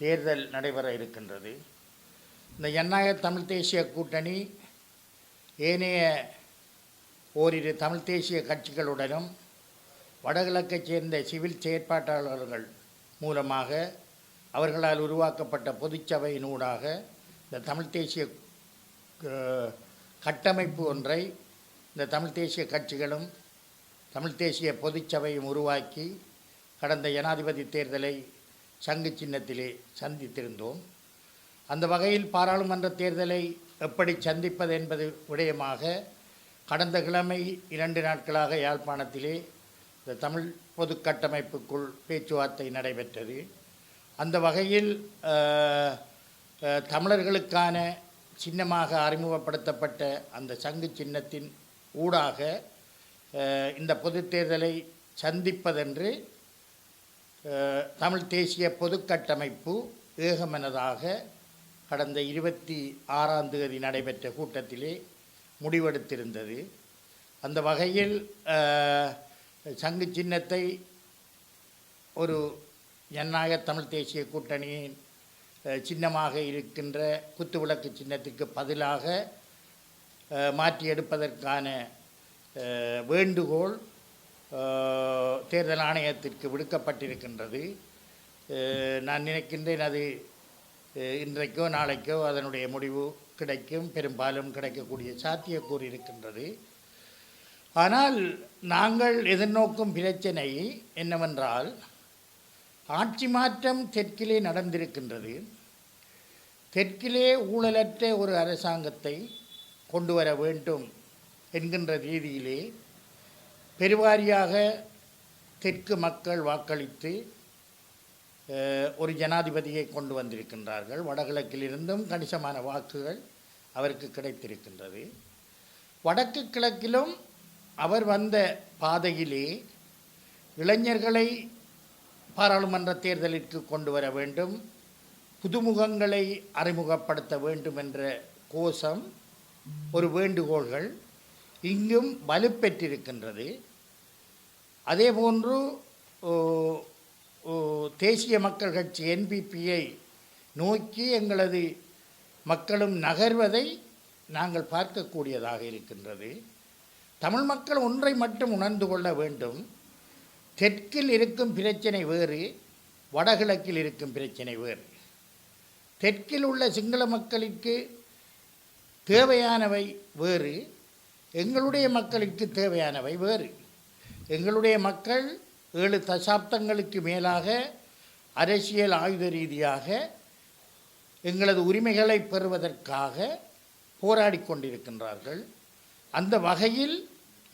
தேர்தல் நடைபெற இருக்கின்றது. இந்த ஜனநாயக தமிழ் தேசிய கூட்டணி ஏனைய ஓரிரு தமிழ் தேசிய கட்சிகளுடனும் வடகிழக்கைச் சேர்ந்த சிவில் செயற்பாட்டாளர்கள் மூலமாக அவர்களால் உருவாக்கப்பட்ட பொதுச்சபையினூடாக இந்த தமிழ் தேசிய கட்டமைப்பு ஒன்றை இந்த தமிழ் தேசிய கட்சிகளும் தமிழ் தேசிய பொதுச்சபையும் உருவாக்கி கடந்த ஜனாதிபதி தேர்தலை சங்கு சின்னத்திலே சந்தித்திருந்தோம். அந்த வகையில் பாராளுமன்ற தேர்தலை எப்படி சந்திப்பது என்பது விடயமாக கடந்த கிழமை இரண்டு நாட்களாக யாழ்ப்பாணத்திலே இந்த தமிழ் பொது கட்டமைப்புக்குள் பேச்சுவார்த்தை நடைபெற்றது. அந்த வகையில் தமிழர்களுக்கான சின்னமாக அறிமுகப்படுத்தப்பட்ட அந்த சங்கு சின்னத்தின் ஊடாக இந்த பொது தேர்தலை சந்திப்பதென்று தமிழ் தேசிய பொதுக்கட்டமைப்பு ஏகமனதாக கடந்த இருபத்தி ஆறாம் தேதி நடைபெற்ற கூட்டத்திலே முடிவெடுத்திருந்தது. அந்த வகையில் சங்கு சின்னத்தை ஒரு ஜனநாயக தமிழ் தேசிய கூட்டணியின் சின்னமாக இருக்கின்ற குத்துவிளக்கு சின்னத்துக்கு பதிலாக மாற்றி எடுப்பதற்கான வேண்டுகோள் தேர்தல் ஆணையத்திற்கு விடுக்கப்பட்டிருக்கின்றது. நான் நினைக்கின்றேன் அது இன்றைக்கோ நாளைக்கோ அதனுடைய முடிவு கிடைக்கும் பெரும்பாலும் கிடைக்கக்கூடிய சாத்தியக்கூறு இருக்கின்றது. ஆனால் நாங்கள் எதிர்நோக்கும் பிரச்சனை என்னவென்றால் ஆட்சி மாற்றம் தெற்கிலே நடந்திருக்கின்றது. தெற்கிலே ஊழலற்ற ஒரு அரசாங்கத்தை கொண்டு வர வேண்டும் என்கின்ற ரீதியிலே பெருவாரியாக தெற்கு மக்கள் வாக்களித்து ஒரு ஜனாதிபதியை கொண்டு வந்திருக்கின்றார்கள். வடகிழக்கிலிருந்தும் கணிசமான வாக்குகள் அவருக்கு கிடைத்திருக்கின்றது. வடக்கு கிழக்கிலும் அவர் வந்த பாதையிலே இளைஞர்களை பாராளுமன்ற தேர்தலிற்கு கொண்டு வர வேண்டும் புதுமுகங்களை அறிமுகப்படுத்த வேண்டும் என்ற கோஷம் ஒரு வேண்டுகோள்கள் இங்கும் வலுப்பெற்றிருக்கின்றது. அதேபோன்று போன்று தேசிய மக்கள் கட்சி என்பிபியை நோக்கி எங்களது மக்களும் நகர்வதை நாங்கள் பார்க்கக்கூடியதாக இருக்கின்றது. தமிழ் மக்கள் ஒன்றை மட்டும் உணர்ந்து கொள்ள வேண்டும். தெற்கில் இருக்கும் பிரச்சனை வேறு வடகிழக்கில் இருக்கும் பிரச்சனை வேறு. தெற்கில் உள்ள சிங்கள மக்களுக்கு தேவையானவை வேறு எங்களுடைய மக்களுக்கு தேவையானவை வேறு. எங்களுடைய மக்கள் ஏழு தசாப்தங்களுக்கு மேலாக அரசியல் ஆயுத ரீதியாக எங்களது உரிமைகளை பெறுவதற்காக போராடி கொண்டிருக்கின்றார்கள். அந்த வகையில்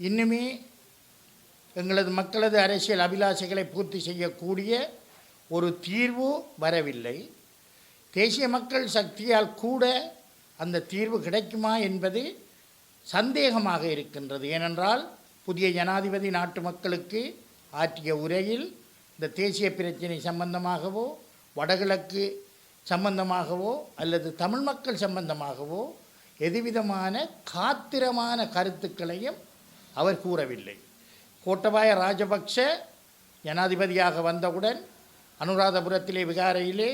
இன்னுமே எங்களது மக்களது அரசியல் அபிலாஷைகளை பூர்த்தி செய்யக்கூடிய ஒரு தீர்வு வரவில்லை. தேசிய மக்கள் சக்தியால் கூட அந்த தீர்வு கிடைக்குமா என்பது சந்தேகமாக இருக்கின்றது. ஏனென்றால் புதிய ஜனாதிபதி நாட்டு மக்களுக்கு ஆற்றிய உரையில் இந்த தேசிய பிரச்சினை சம்பந்தமாகவோ வடகிழக்கு சம்பந்தமாகவோ அல்லது தமிழ் மக்கள் சம்பந்தமாகவோ எதுவிதமான காத்திரமான கருத்துக்களையும் அவர் கூறவில்லை. கோட்டபாய ராஜபக்ஷ ஜனாதிபதியாக வந்தவுடன் அனுராதபுரத்திலே விகாரையிலே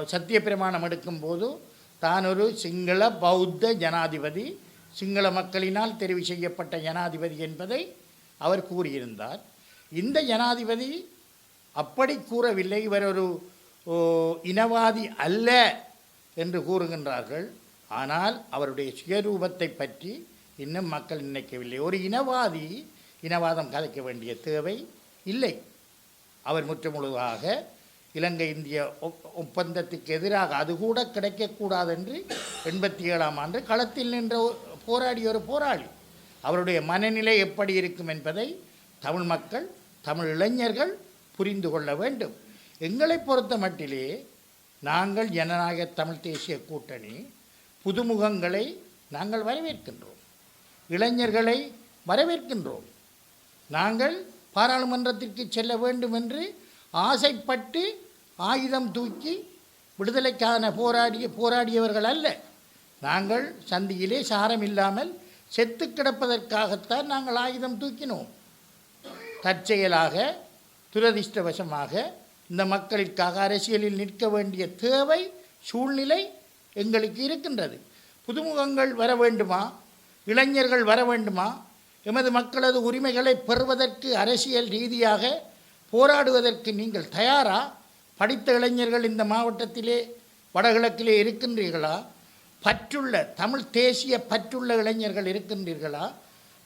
சத்திய சத்தியப்பிரமாணம் எடுக்கும்போது தான் ஒரு சிங்கள பௌத்த ஜனாதிபதி சிங்கள மக்களினால் தெரிவு செய்யப்பட்ட ஜனாதிபதி என்பதை அவர் கூறியிருந்தார். இந்த ஜனாதிபதி அப்படி கூறவில்லை இவர் ஒரு ஓ, இனவாதி அல்ல என்று கூறுகின்றார்கள். ஆனால் அவருடைய சுயரூபத்தை பற்றி இன்னும் மக்கள் நினைக்கவில்லை. ஒரு இனவாதி இனவாதம் கலைக்க வேண்டிய தேவை இல்லை. அவர் முற்றுமுழுதாக இலங்கை இந்திய ஒப்பந்தத்துக்கு எதிராக அது கூட கிடைக்கக்கூடாது என்று எண்பத்தி ஏழாம் ஆண்டு களத்தில் நின்ற ஒரு- போராடிய ஒரு போராளி. அவருடைய மனநிலை எப்படி இருக்கும் என்பதை தமிழ் மக்கள் தமிழ் இளைஞர்கள் புரிந்து கொள்ள வேண்டும். எங்களை பொறுத்த மட்டிலே நாங்கள் ஜனநாயக தமிழ் தேசிய கூட்டணி புதுமுகங்களை நாங்கள் வரவேற்கின்றோம். இளைஞர்களை வரவேற்கின்றோம். நாங்கள் பாராளுமன்றத்திற்கு செல்ல வேண்டும் என்று ஆசைப்பட்டு ஆயுதம் தூக்கி விடுதலைக்கான போராடிய போராடியவர்கள் அல்ல. நாங்கள் சந்தியிலே சாரம் இல்லாமல் செத்து கிடப்பதற்காகத்தான் நாங்கள் ஆயுதம் தூக்கினோம். தற்செயலாக துரதிர்ஷ்டவசமாக இந்த மக்களுக்காக அரசியலில் நிற்க வேண்டிய தேவை சூழ்நிலை எங்களுக்கு இருக்கின்றது. புதுமுகங்கள் வர வேண்டுமா? இளைஞர்கள் வர வேண்டுமா? எமது மக்களது உரிமைகளை பெறுவதற்கு அரசியல் ரீதியாக போராடுவதற்கு நீங்கள் தயாரா? படித்த இளைஞர்கள் இந்த மாவட்டத்திலே வடகிழக்கிலே இருக்கின்றீர்களா? பற்றுள்ள தமிழ் தேசிய பற்றுள்ள இளைஞர்கள் இருக்கின்றீர்களா?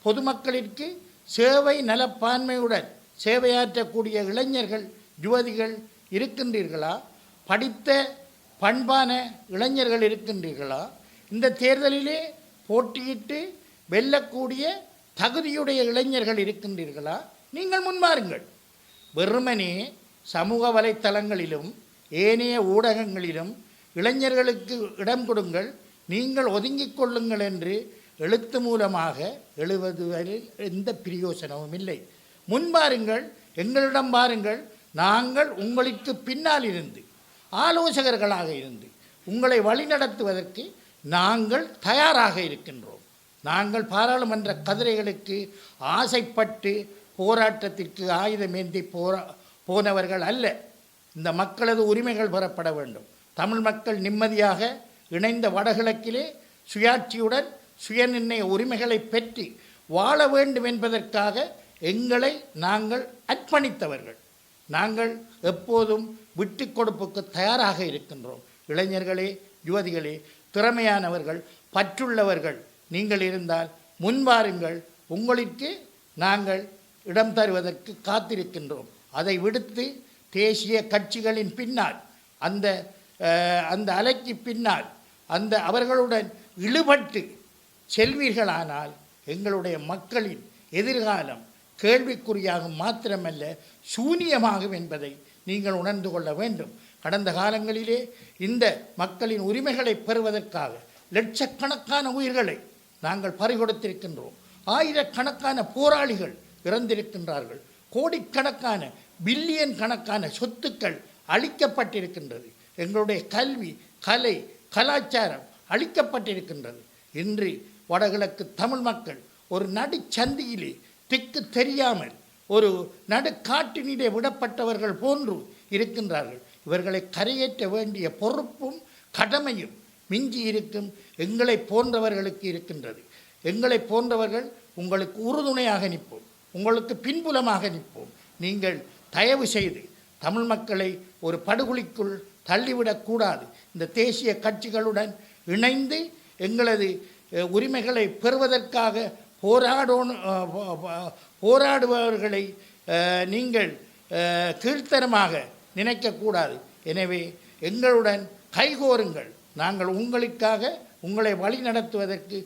பொதுமக்களிற்கு சேவை நலப்பான்மையுடன் சேவையாற்றக்கூடிய இளைஞர்கள் யுவதிகள் இருக்கின்றீர்களா? படித்த பண்பான இளைஞர்கள் இருக்கின்றீர்களா? இந்த தேர்தலிலே போட்டியிட்டு வெல்லக்கூடிய தகுதியுடைய இளைஞர்கள் இருக்கின்றீர்களா? நீங்கள் முன்மாறுங்கள் வெறுமனே சமூக வலைத்தளங்களிலும் ஏனைய ஊடகங்களிலும் இளைஞர்களுக்கு இடம் கொடுங்கள். நீங்கள் ஒதுங்கிக் கொள்ளுங்கள் என்று எழுத்து மூலமாக எழுவதுவரில் எந்த பிரயோசனமும் இல்லை. முன்பாருங்கள் எங்களிடம் பாருங்கள் நாங்கள் உங்களுக்கு பின்னால் இருந்து ஆலோசகர்களாக இருந்து உங்களை வழிநடத்துவதற்கு நாங்கள் தயாராக இருக்கின்றோம். நாங்கள் பாராளுமன்ற கதிரைகளுக்கு ஆசைப்பட்டு போராட்டத்திற்கு ஆயுதமேந்தி போரா போனவர்கள் அல்ல. இந்த மக்களது உரிமைகள் பெறப்பட வேண்டும். தமிழ் மக்கள் நிம்மதியாக இணைந்த வடகிழக்கிலே சுயாட்சியுடன் சுயநிர்ணய உரிமைகளை பெற்று வாழ வேண்டும் என்பதற்காக எங்களை நாங்கள் அர்ப்பணித்தவர்கள். நாங்கள் எப்போதும் விட்டு கொடுப்புக்கு தயாராக இருக்கின்றோம். இளைஞர்களே யுவதிகளே திறமையானவர்கள் பற்றுள்ளவர்கள் நீங்கள் இருந்தால் முன்வாருங்கள் உங்களுக்கு நாங்கள் இடம் தருவதற்கு காத்திருக்கின்றோம். அதை விடுத்து தேசிய கட்சிகளின் பின்னால் அந்த அந்த அலைக்கு பின்னால் அந்த அவர்களுடன் இழுபட்டு செல்வீர்களானால் எங்களுடைய மக்களின் எதிர்காலம் கேள்விக்குறியாகும் மாத்திரமல்ல சூனியமாகும் என்பதை நீங்கள் உணர்ந்து கொள்ள வேண்டும். கடந்த காலங்களிலே இந்த மக்களின் உரிமைகளை பெறுவதற்காக லட்சக்கணக்கான உயிர்களை நாங்கள் பறிகொடுத்திருக்கின்றோம். ஆயிரக்கணக்கான போராளிகள் இறந்திருக்கின்றார்கள். கோடிக்கணக்கான பில்லியன் கணக்கான சொத்துக்கள் அழிக்கப்பட்டிருக்கின்றது. எங்களுடைய கல்வி கலை கலாச்சாரம் அழிக்கப்பட்டிருக்கின்றது. இன்று வடகிழக்கு தமிழ் மக்கள் ஒரு நடுச்சந்தியிலே திக்கு தெரியாமல் ஒரு நடுக்காட்டினிலே விடப்பட்டவர்கள் போன்று இருக்கின்றார்கள். இவர்களை கரையேற்ற வேண்டிய பொறுப்பும் கடமையும் மிஞ்சி இருக்கும் எங்களை போன்றவர்களுக்கு இருக்கின்றது. எங்களை போன்றவர்கள் உங்களுக்கு உறுதுணையாக நிற்போம். உங்களுக்கு பின்புலமாக நிற்போம். நீங்கள் தயவு செய்து தமிழ் மக்களை ஒரு படுகொலிக்குள் தள்ளிவிடக்கூடாது. இந்த தேசிய கட்சிகளுடன் இணைந்து எங்களது உரிமைகளை பெறுவதற்காக போராடணும் போராடுபவர்களை நீங்கள் அஹ், கீழ்த்தரமாக நினைக்கக்கூடாது. எனவே எங்களுடன் கைகோருங்கள் நாங்கள் உங்களுக்காக உங்களை வழி நடத்துவதற்கு